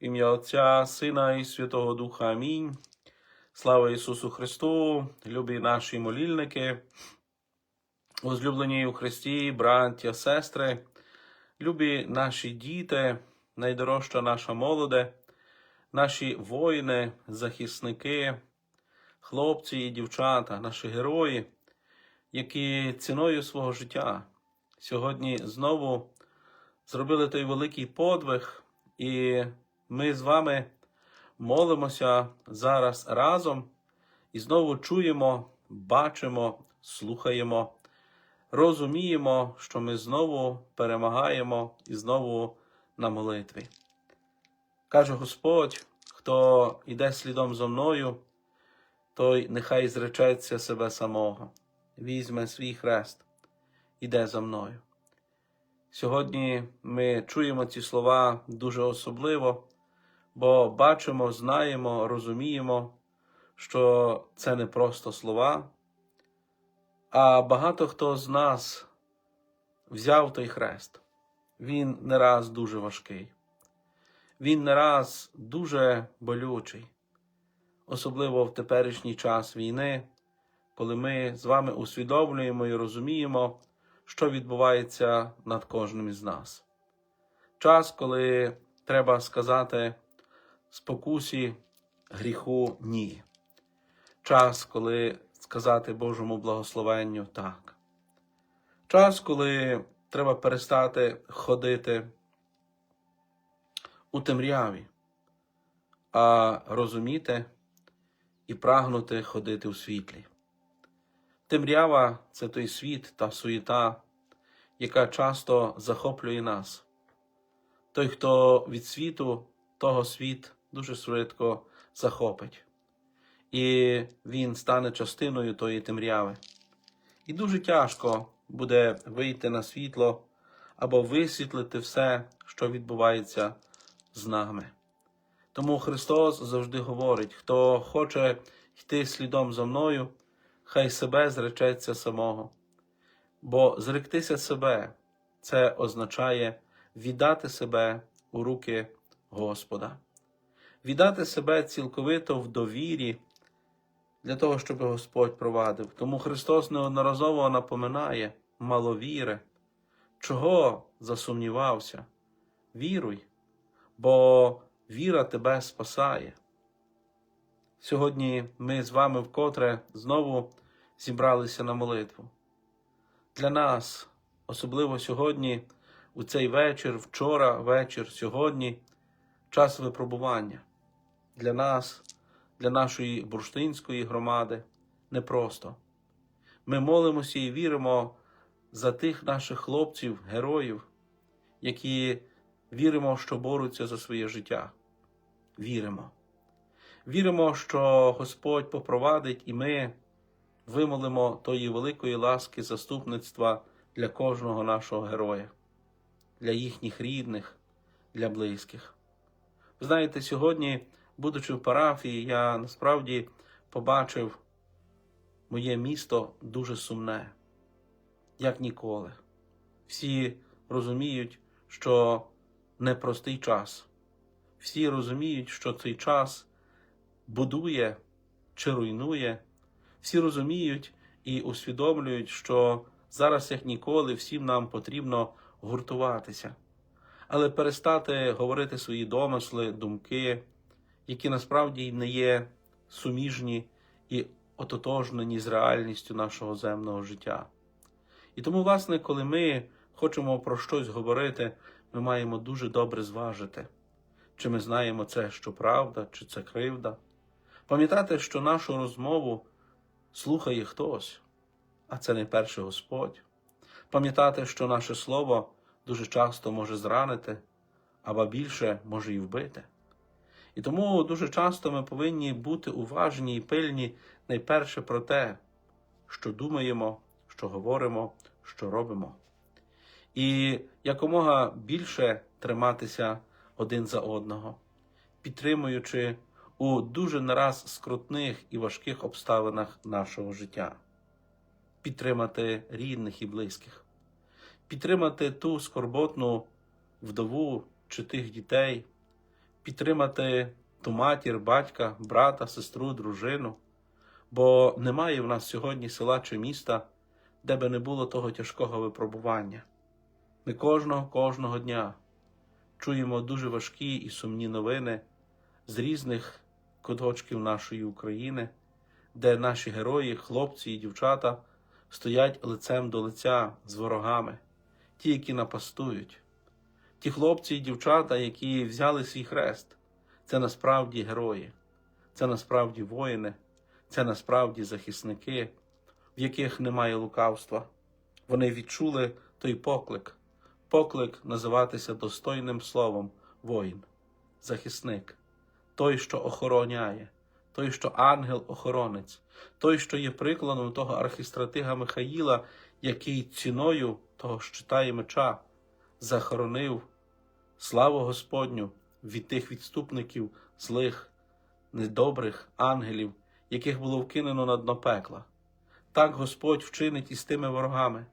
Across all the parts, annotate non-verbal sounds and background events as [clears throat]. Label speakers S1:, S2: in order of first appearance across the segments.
S1: ім'я Отця, Сина і Святого Духа. Амінь. Слава Ісусу Христу, любі наші молільники, возлюблені у Христі, браття, сестри, любі наші діти, найдорожча наша молоде, наші воїни, захисники, хлопці і дівчата, наші герої, які ціною свого життя сьогодні знову зробили той великий подвиг, і ми з вами молимося зараз разом і знову чуємо, бачимо, слухаємо, розуміємо, що ми знову перемагаємо і знову на молитві. Каже Господь, хто йде слідом зо мною, той нехай зречеться себе самого, візьме свій хрест, іде за мною. Сьогодні ми чуємо ці слова дуже особливо, бо бачимо, знаємо, розуміємо, що це не просто слова, а багато хто з нас взяв той хрест. Він не раз дуже важкий, він не раз дуже болючий, особливо в теперішній час війни, коли ми з вами усвідомлюємо і розуміємо, що відбувається над кожним із нас. Час, коли треба сказати спокусі гріху ні. Час, коли сказати Божому благословенню так. Час, коли треба перестати ходити у темряві, а розуміти і прагнути ходити у світлі. Темрява це той світ та суєта, яка часто захоплює нас. Той, хто від світу, того світ дуже швидко захопить, і він стане частиною тої темряви. І дуже тяжко буде вийти на світло або висвітлити все, що відбувається з нами. Тому Христос завжди говорить: хто хоче йти слідом за мною, хай себе зречеться самого. Бо зректися себе це означає віддати себе у руки Господа, віддати себе цілковито в довірі для того, щоб Господь провадив. Тому Христос неодноразово напоминає маловіри, чого засумнівався. Віруй, бо віра тебе спасає. Сьогодні ми з вами вкотре знову зібралися на молитву. Для нас, особливо сьогодні, у цей вечір, вчора вечір, сьогодні, час випробування. Для нас, для нашої бурштинської громади непросто. Ми молимося і віримо за тих наших хлопців, героїв, які віримо, що борються за своє життя. Віримо. Віримо, що Господь попровадить і ми вимолимо тої великої ласки заступництва для кожного нашого героя, для їхніх рідних, для близьких. Ви знаєте, сьогодні, будучи в парафії, я насправді побачив моє місто дуже сумне, як ніколи. Всі розуміють, що непростий час. Всі розуміють, що цей час будує чи руйнує. Всі розуміють і усвідомлюють, що зараз, як ніколи, всім нам потрібно гуртуватися, але перестати говорити свої домисли, думки, які насправді не є суміжні і ототожнені з реальністю нашого земного життя. І тому, власне, коли ми хочемо про щось говорити, ми маємо дуже добре зважити, чи ми знаємо це, що правда, чи це кривда. Пам'ятати, що нашу розмову слухає хтось, а це найперше Господь. Пам'ятати, що наше слово дуже часто може зранити, або більше може і вбити. І тому дуже часто ми повинні бути уважні і пильні найперше про те, що думаємо, що говоримо, що робимо. І якомога більше триматися один за одного, підтримуючи у дуже нараз скрутних і важких обставинах нашого життя, підтримати рідних і близьких, підтримати ту скорботну вдову чи тих дітей, підтримати ту матір, батька, брата, сестру, дружину. Бо немає в нас сьогодні села чи міста, де би не було того тяжкого випробування. Ми кожного кожного дня чуємо дуже важкі і сумні новини з різних куточків нашої України, де наші герої, хлопці і дівчата стоять лицем до лиця з ворогами, ті, які напастують, ті хлопці і дівчата, які взяли свій хрест, це насправді герої, це насправді воїни, це насправді захисники, в яких немає лукавства. Вони відчули той поклик, поклик називатися достойним словом воїн, захисник, той, що охороняє, той, що ангел-охоронець, той, що є прикладом того архістратига Михаїла, який ціною того щита і меча захоронив славу Господню від тих відступників злих, недобрих ангелів, яких було вкинено на дно пекла. Так Господь вчинить із тими ворогами,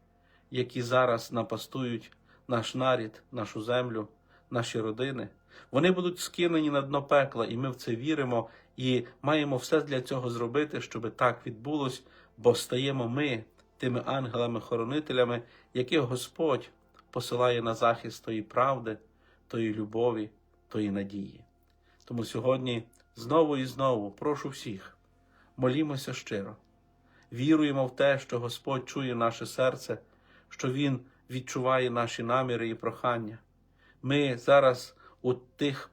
S1: які зараз напастують наш нарід, нашу землю, наші родини. Вони будуть скинені на дно пекла, і ми в це віримо і маємо все для цього зробити, щоб так відбулось, бо стаємо ми тими ангелами-хоронителями, яких Господь посилає на захист тої правди, тої любові, тої надії. Тому сьогодні знову і знову прошу всіх, молімося щиро, віруємо в те, що Господь чує наше серце, що Він відчуває наші наміри і прохання. Ми зараз у тих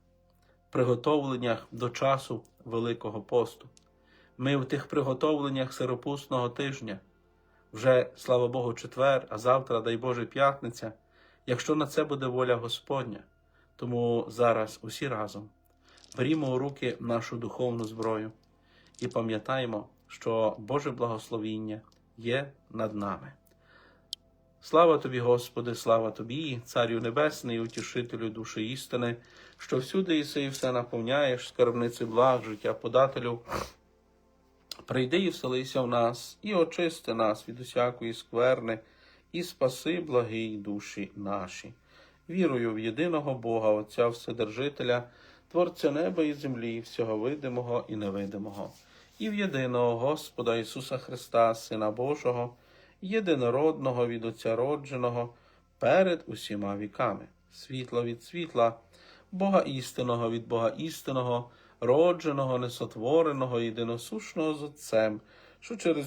S1: приготовленнях до часу Великого посту. Ми у тих приготовленнях сиропусного тижня, вже, слава Богу, четвер, а завтра, дай Боже, п'ятниця, якщо на це буде воля Господня. Тому зараз усі разом берімо у руки нашу духовну зброю і пам'ятаємо, що Боже благословіння є над нами. Слава тобі, Господи, слава тобі, Царю Небесний, утішителю душі істини, що всюди іси і все наповняєш, скарбниці благ, життя подателю. Прийди і вселися в нас, і очисти нас від усякої скверни, і спаси благий душі наші. Вірую в єдиного Бога, Отця Вседержителя, Творця неба і землі, всього видимого і невидимого, і в єдиного Господа Ісуса Христа, Сина Божого, єдинородного від Отця родженого, перед усіма віками, світла від світла, Бога істинного від Бога істинного, родженого, несотвореного, єдиносушного з Отцем, що через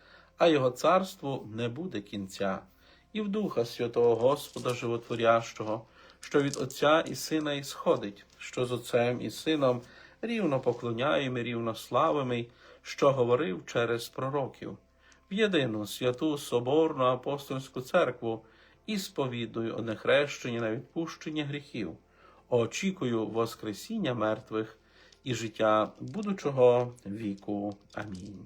S1: а його царству не буде кінця, і в Духа Святого Господа Животворящого, що від Отця і Сина ісходить, що з Отцем і Сином рівно поклоняємо, і рівно славимо, що говорив через пророків в єдину святу Соборну апостольську церкву і сповідую одне хрещення на відпущення гріхів, очікую Воскресіння мертвих і життя будучого віку. Амінь.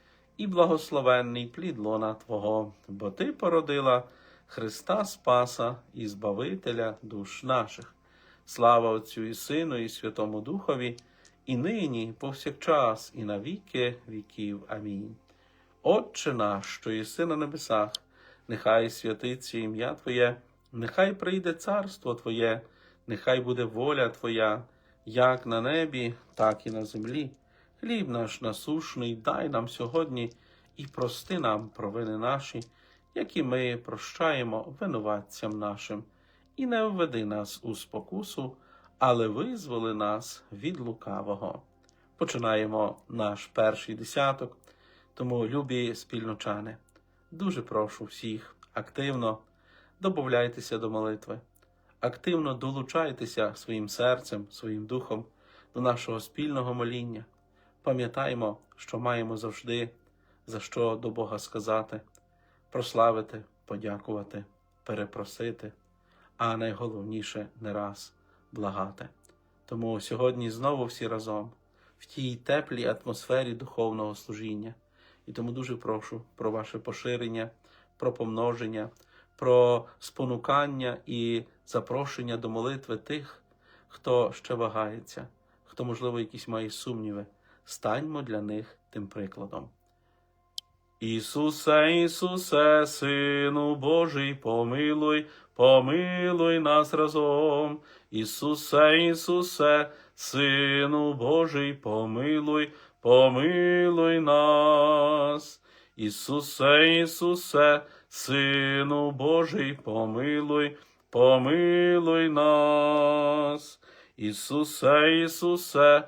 S1: і благословенний плід лона Твого, бо Ти породила Христа Спаса і Збавителя душ наших. Слава Отцю і Сину, і Святому Духові, і нині, і повсякчас, і на віки віків. Амінь. Отче наш, що єси на небесах, нехай святиться ім'я Твоє, нехай прийде царство Твоє, нехай буде воля Твоя, як на небі, так і на землі. Хліб наш насушний, дай нам сьогодні і прости нам провини наші, які ми прощаємо винуватцям нашим, і не введи нас у спокусу, але визволи нас від лукавого. Починаємо наш перший десяток. Тому, любі спільночани, дуже прошу всіх активно добавляйтеся до молитви, активно долучайтеся своїм серцем, своїм духом до нашого спільного моління. Пам'ятаймо, що маємо завжди за що до Бога сказати, прославити, подякувати, перепросити, а найголовніше не раз благати. Тому сьогодні знову всі разом в тій теплій атмосфері духовного служіння. І тому дуже прошу про ваше поширення, про помноження, про спонукання і запрошення до молитви тих, хто ще вагається, хто, можливо, якісь має сумніви. Станьмо для них тим прикладом. Ісусе, Ісусе, Сину Божий, помилуй, помилуй нас разом. Ісусе, Ісусе, Сину Божий, помилуй, помилуй нас. Ісусе, Ісусе, Сину Божий, помилуй, помилуй нас. Ісусе, Ісусе,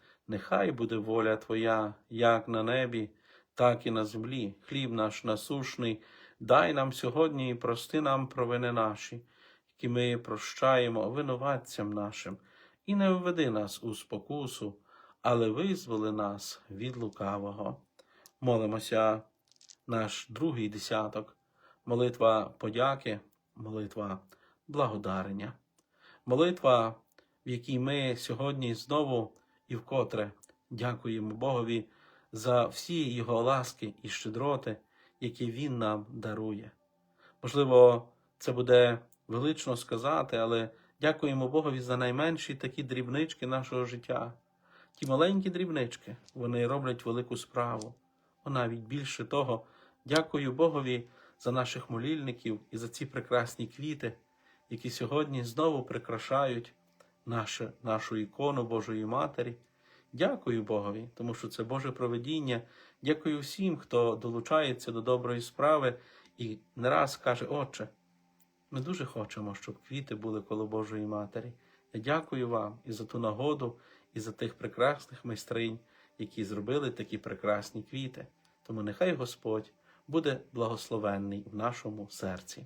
S1: нехай буде воля Твоя, як на небі, так і на землі. Хліб наш насушний, дай нам сьогодні і прости нам провини наші, які ми прощаємо винуватцям нашим, і не введи нас у спокусу, але визволи нас від лукавого. Молимося наш другий десяток, молитва подяки, молитва благодарення, молитва, в якій ми сьогодні знову і вкотре дякуємо Богові за всі Його ласки і щедроти, які Він нам дарує. Можливо, це буде велично сказати, але дякуємо Богові за найменші такі дрібнички нашого життя. Ті маленькі дрібнички, вони роблять велику справу. А навіть більше того, дякую Богові за наших молільників і за ці прекрасні квіти, які сьогодні знову прикрашають наше, нашу ікону Божої Матері. Дякую Богові, тому що це Боже проведіння. Дякую всім, хто долучається до доброї справи і не раз каже, Отче, ми дуже хочемо, щоб квіти були коло Божої Матері. Я дякую вам і за ту нагоду, і за тих прекрасних майстринь, які зробили такі прекрасні квіти. Тому нехай Господь буде благословенний в нашому серці.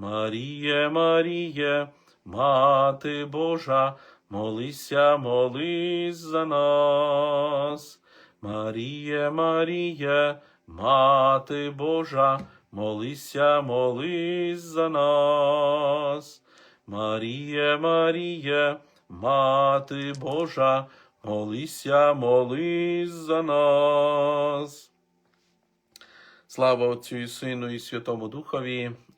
S1: Марія, Марія, Мати Божа, молися, молись за нас. Марія, Марія, Мати Божа, молися, молись за нас. Марія, Марія, Мати Божа, молися, молись за нас. Слава Отцю і Сину і Святому Духові,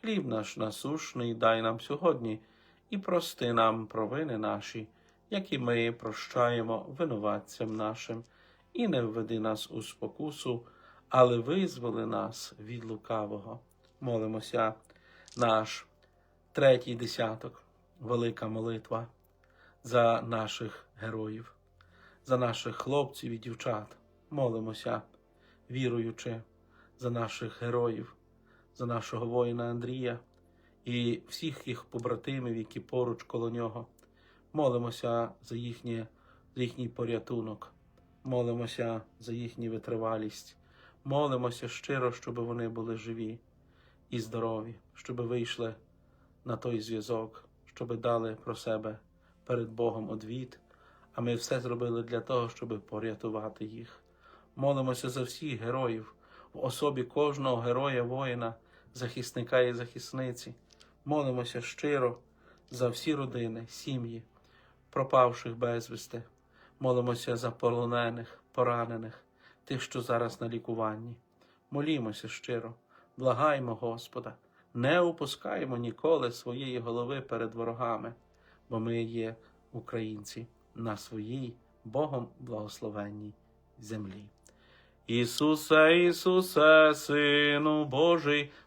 S1: Хліб наш насушний дай нам сьогодні, і прости нам провини наші, як і ми прощаємо винуватцям нашим, і не введи нас у спокусу, але визволи нас від лукавого. Молимося, наш третій десяток, велика молитва за наших героїв, за наших хлопців і дівчат. Молимося, віруючи за наших героїв, за нашого воїна Андрія і всіх їх побратимів, які поруч коло нього. Молимося за, їхнє, за їхній порятунок, молимося за їхню витривалість, молимося щиро, щоб вони були живі і здорові, щоб вийшли на той зв'язок, щоб дали про себе перед Богом одвід, а ми все зробили для того, щоб порятувати їх. Молимося за всіх героїв, в особі кожного героя воїна, захисника і захисниці. Молимося щиро за всі родини, сім'ї, пропавших безвісти. Молимося за полонених, поранених, тих, що зараз на лікуванні. Молімося щиро, благаємо Господа, не опускаємо ніколи своєї голови перед ворогами, бо ми є українці на своїй Богом благословенній землі. Ісусе, Ісусе, Сину Божий,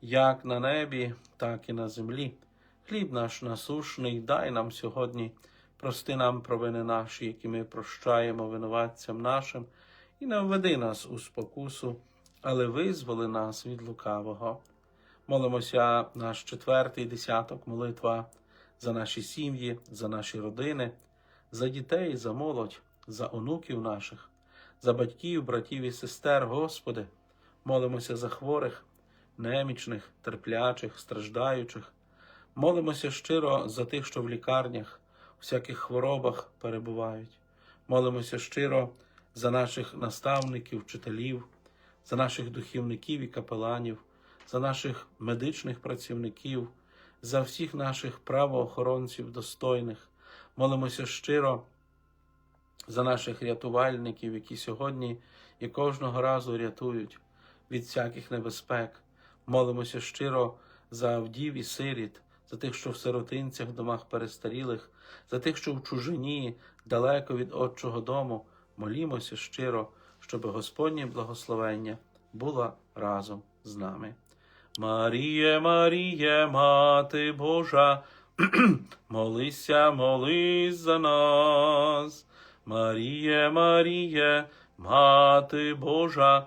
S1: як на небі, так і на землі. Хліб наш насушний дай нам сьогодні, прости нам провини наші, які ми прощаємо винуватцям нашим, і не введи нас у спокусу, але визволи нас від лукавого. Молимося наш четвертий десяток, молитва за наші сім'ї, за наші родини, за дітей, за молодь, за онуків наших, за батьків, братів і сестер, Господи. Молимося за хворих, немічних, терплячих, страждаючих. Молимося щиро за тих, що в лікарнях, всяких хворобах перебувають. Молимося щиро за наших наставників, вчителів, за наших духівників і капеланів, за наших медичних працівників, за всіх наших правоохоронців достойних. Молимося щиро за наших рятувальників, які сьогодні і кожного разу рятують від всяких небезпек. Молимося щиро за вдів і сиріт, за тих, що в сиротинцях, домах перестарілих, за тих, що в чужині, далеко від Отчого дому. Молімося щиро, щоб Господнє благословення було разом з нами. Маріє, Маріє, Мати Божа, [clears throat] молися, молись за нас. Маріє, Маріє, Мати Божа,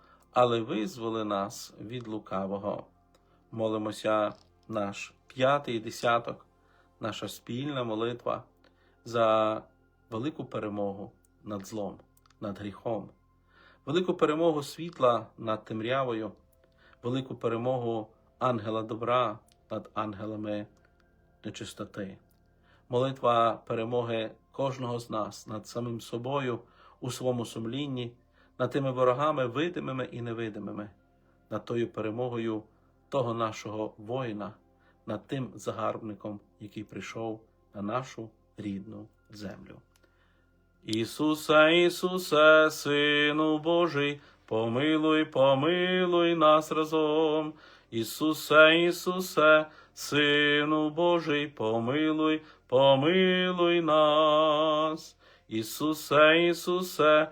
S1: але визволи нас від лукавого. Молимося наш п'ятий десяток, наша спільна молитва за велику перемогу над злом, над гріхом, велику перемогу світла над темрявою, велику перемогу ангела добра над ангелами нечистоти. Молитва перемоги кожного з нас над самим собою у своєму сумлінні, над тими ворогами, видимими і невидимими, над тою перемогою того нашого воїна, над тим загарбником, який прийшов на нашу рідну землю. Ісусе, Ісусе, Сину Божий, помилуй, помилуй нас разом. Ісусе, Ісусе, Сину Божий, помилуй, помилуй нас. Ісусе, Ісусе,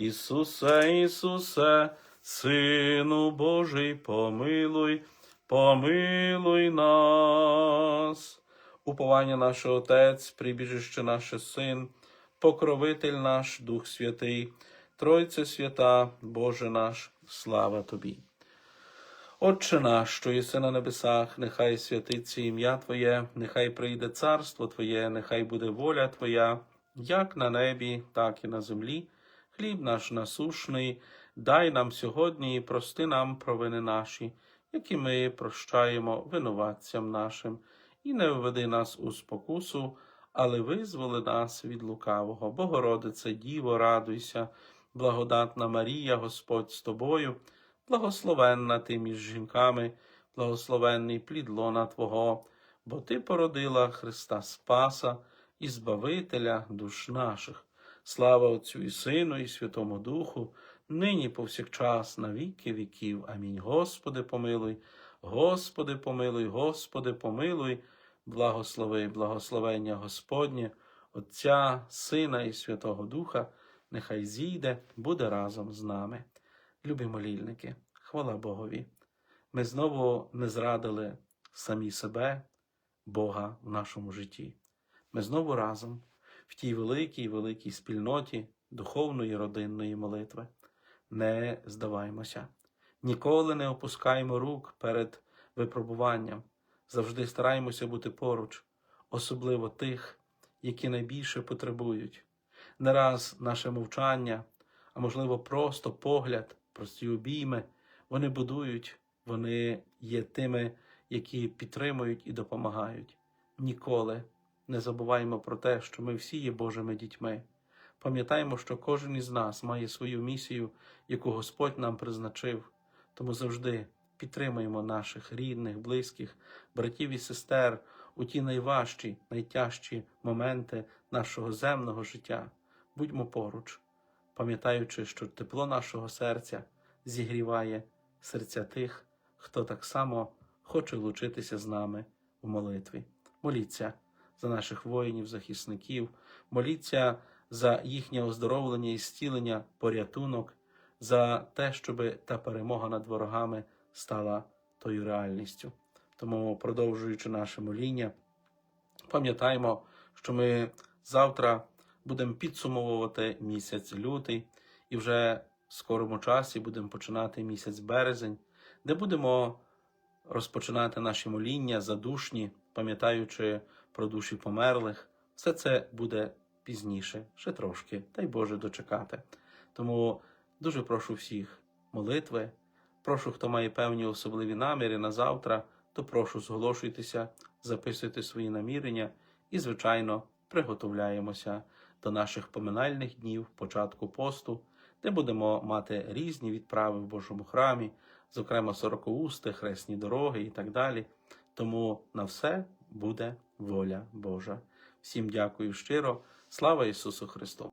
S1: Ісусе, Ісусе, Сину Божий, помилуй, помилуй нас. Уповання наше Отець, прибіжище наше Син, покровитель наш, Дух Святий, Тройце свята, Боже наш, слава Тобі. Отче наш, що єси на небесах, нехай святиться ім'я Твоє, нехай прийде царство Твоє, нехай буде воля Твоя, як на небі, так і на землі. Хліб наш насушний, дай нам сьогодні і прости нам провини наші, які ми прощаємо винуватцям нашим, і не введи нас у спокусу, але визволи нас від лукавого. Богородице, Діво, радуйся, благодатна Марія, Господь з тобою, благословенна ти між жінками, благословенний плід лона Твого, бо Ти породила Христа Спаса і Збавителя душ наших. Слава Отцю і Сину, і Святому Духу, нині повсякчас, на віки віків. Амінь. Господи, помилуй, Господи, помилуй, Господи, помилуй, благослови, благословення Господнє, Отця, Сина і Святого Духа, нехай зійде, буде разом з нами. Любі молільники, хвала Богові. Ми знову не зрадили самі себе, Бога в нашому житті. Ми знову разом в тій великій, великій спільноті духовної родинної молитви. Не здаваймося, ніколи не опускаємо рук перед випробуванням, завжди стараємося бути поруч, особливо тих, які найбільше потребують. Не раз наше мовчання, а можливо, просто погляд, прості обійми, вони будують, вони є тими, які підтримують і допомагають. Ніколи не забуваємо про те, що ми всі є Божими дітьми. Пам'ятаємо, що кожен із нас має свою місію, яку Господь нам призначив. Тому завжди підтримуємо наших рідних, близьких, братів і сестер у ті найважчі, найтяжчі моменти нашого земного життя. Будьмо поруч, пам'ятаючи, що тепло нашого серця зігріває серця тих, хто так само хоче лучитися з нами в молитві. Моліться за наших воїнів, захисників, моліться за їхнє оздоровлення і зцілення, порятунок, за те, щоб та перемога над ворогами стала тою реальністю. Тому, продовжуючи наше моління, пам'ятаємо, що ми завтра будемо підсумовувати місяць лютий і вже в скорому часі будемо починати місяць березень, де будемо розпочинати наші моління задушні, пам'ятаючи про душі померлих. Все це буде пізніше, ще трошки, дай Боже дочекати. Тому дуже прошу всіх молитви. Прошу, хто має певні особливі наміри на завтра, то прошу зголошуйтеся, записуйте свої намірення і, звичайно, приготовляємося до наших поминальних днів, початку посту, де будемо мати різні відправи в Божому храмі, зокрема сорокоусти, хресні дороги і так далі. Тому на все буде воля Божа. Всім дякую щиро. Слава Ісусу Христу!